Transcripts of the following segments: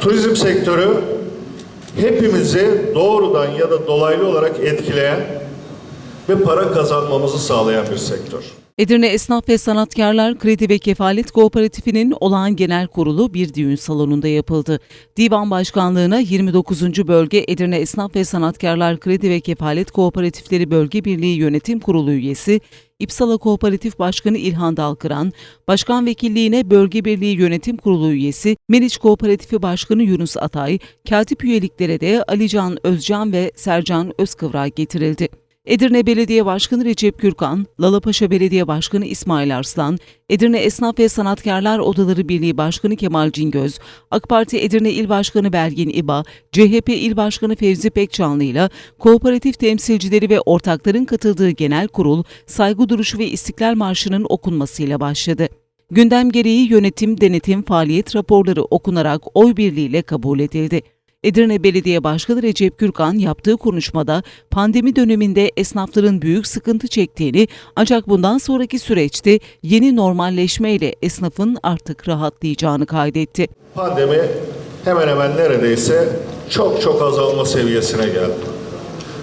Turizm sektörü hepimizi doğrudan ya da dolaylı olarak etkileyen ve para kazanmamızı sağlayan bir sektör. Edirne Esnaf ve Sanatkarlar Kredi ve Kefalet Kooperatifi'nin olağan genel kurulu bir düğün salonunda yapıldı. Divan Başkanlığı'na 29. Bölge Edirne Esnaf ve Sanatkarlar Kredi ve Kefalet Kooperatifleri Bölge Birliği Yönetim Kurulu üyesi İpsala Kooperatif Başkanı İlhan Dalkıran, Başkan Vekilliğine Bölge Birliği Yönetim Kurulu üyesi Meriç Kooperatifi Başkanı Yunus Atay, katip üyeliklere de Alican Özcan ve Sercan Özkıvrak getirildi. Edirne Belediye Başkanı Recep Gürkan, Lalapaşa Belediye Başkanı İsmail Arslan, Edirne Esnaf ve Sanatkarlar Odaları Birliği Başkanı Kemal Cingöz, AK Parti Edirne İl Başkanı Belgin İba, CHP İl Başkanı Fevzi Pekcanlı ile kooperatif temsilcileri ve ortakların katıldığı genel kurul, saygı duruşu ve İstiklal Marşı'nın okunmasıyla başladı. Gündem gereği yönetim, denetim, faaliyet raporları okunarak oy birliğiyle kabul edildi. Edirne Belediye Başkanı Recep Gürkan yaptığı konuşmada pandemi döneminde esnafların büyük sıkıntı çektiğini ancak bundan sonraki süreçte yeni normalleşmeyle esnafın artık rahatlayacağını kaydetti. Pandemi hemen hemen neredeyse çok çok azalma seviyesine geldi.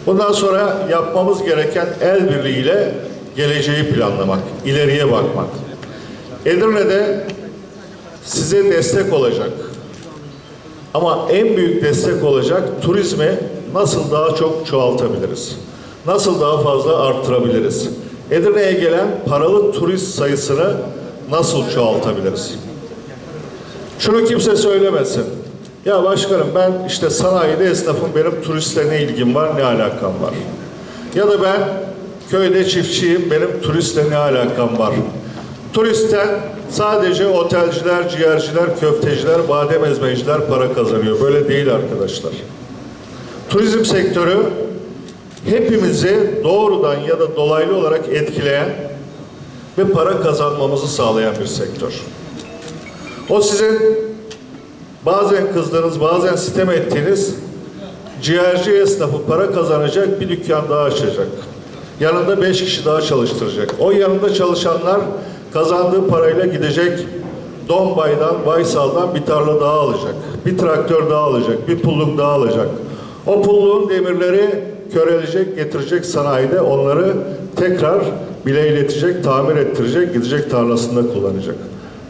Bundan sonra yapmamız gereken el birliğiyle geleceği planlamak, ileriye bakmak. Edirne'de size destek olacak. Ama en büyük destek olacak turizmi nasıl daha çok çoğaltabiliriz? Nasıl daha fazla arttırabiliriz? Edirne'ye gelen paralı turist sayısını nasıl çoğaltabiliriz? Şunu kimse söylemesin. Ya başkanım ben işte sanayide esnafım benim turistle ne ilgim var ne alakam var. Ya da ben köyde çiftçiyim benim turistle ne alakam var. Turistten sadece otelciler, ciğerciler, köfteciler, badem ezmeciler para kazanıyor. Böyle değil arkadaşlar. Turizm sektörü hepimizi doğrudan ya da dolaylı olarak etkileyen ve para kazanmamızı sağlayan bir sektör. O sizin bazen kızdığınız, bazen sitem ettiğiniz ciğerci esnafı para kazanacak bir dükkan daha açacak. Yanında beş kişi daha çalıştıracak. O yanında çalışanlar kazandığı parayla gidecek Dombay'dan, Baysal'dan bir tarla daha alacak. Bir traktör daha alacak, bir pulluk daha alacak. O pulluğun demirleri körelecek, getirecek sanayide onları tekrar bile iletecek, tamir ettirecek, gidecek tarlasında kullanacak.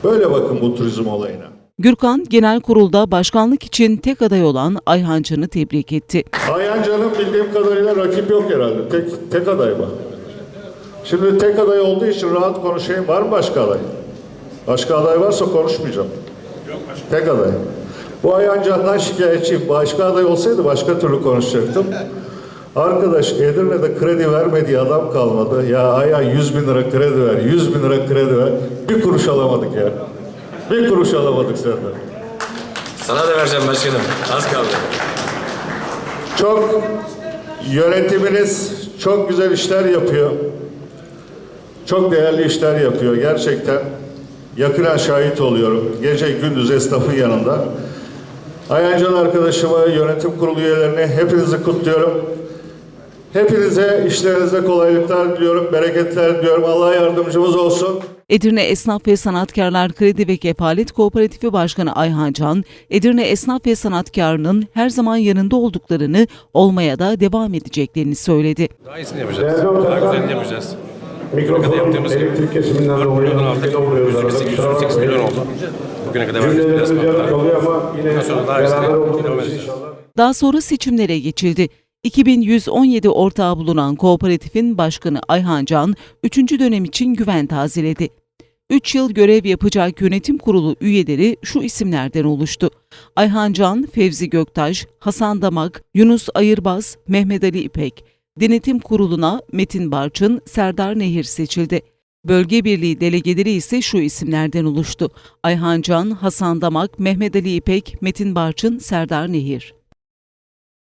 Böyle bakın bu turizm olayına. Gürkan, genel kurulda başkanlık için tek aday olan Ayhan Can'ı tebrik etti. Ayhan Can'ın bildiğim kadarıyla rakip yok herhalde. Tek, tek aday mı? Şimdi tek aday olduğu için rahat konuşayım. Var mı başka aday? Başka aday varsa konuşmayacağım. Tek aday. Bu Ayhan Can'dan şikayetçiyim. Başka aday olsaydı başka türlü konuşacaktım. Arkadaş Edirne'de kredi vermediği adam kalmadı. Ya Ayhan 100 bin lira kredi ver, 100 bin lira kredi ver. Bir kuruş alamadık ya. Bir kuruş alamadık senden. Sana da vereceğim başkanım. Az kaldı. Çok yönetiminiz çok güzel işler yapıyor. Çok değerli işler yapıyor gerçekten. Yakından şahit oluyorum. Gece gündüz esnafın yanında. Ayancı'nın arkadaşımı, yönetim kurulu üyelerini hepinizi kutluyorum. Hepinize işlerinizde kolaylıklar diliyorum, bereketler diliyorum. Allah yardımcımız olsun. Edirne Esnaf ve Sanatkarlar Kredi ve Kefalet Kooperatifi Başkanı Ayhan Can, Edirne Esnaf ve Sanatkarının her zaman yanında olduklarını, olmaya da devam edeceklerini söyledi. Daha iyisini yapacağız. Daha güzelini yapacağız. Bugüne kadar Mikrofon yaptığımız elektrik kesiminden 4 dolayı aldık. hareket oluyoruz arada. 108, Kusura 108 milyon bakmayın. oldu. Bugüne kadar verdiğimiz Cümlelerimiz yarım plasmanlar. kalıyor ama yine sonra daha beraber olduğumuz inşallah. Daha sonra seçimlere geçildi. 2117 ortağı bulunan kooperatifin başkanı Ayhan Can, 3. dönem için güven tazeledi. 3 yıl görev yapacak yönetim kurulu üyeleri şu isimlerden oluştu. Ayhan Can, Fevzi Göktaş, Hasan Damak, Yunus Ayırbaz, Mehmet Ali İpek. Denetim kuruluna Metin Barçın, Serdar Nehir seçildi. Bölge Birliği delegeleri ise şu isimlerden oluştu. Ayhan Can, Hasan Damak, Mehmet Ali İpek, Metin Barçın, Serdar Nehir.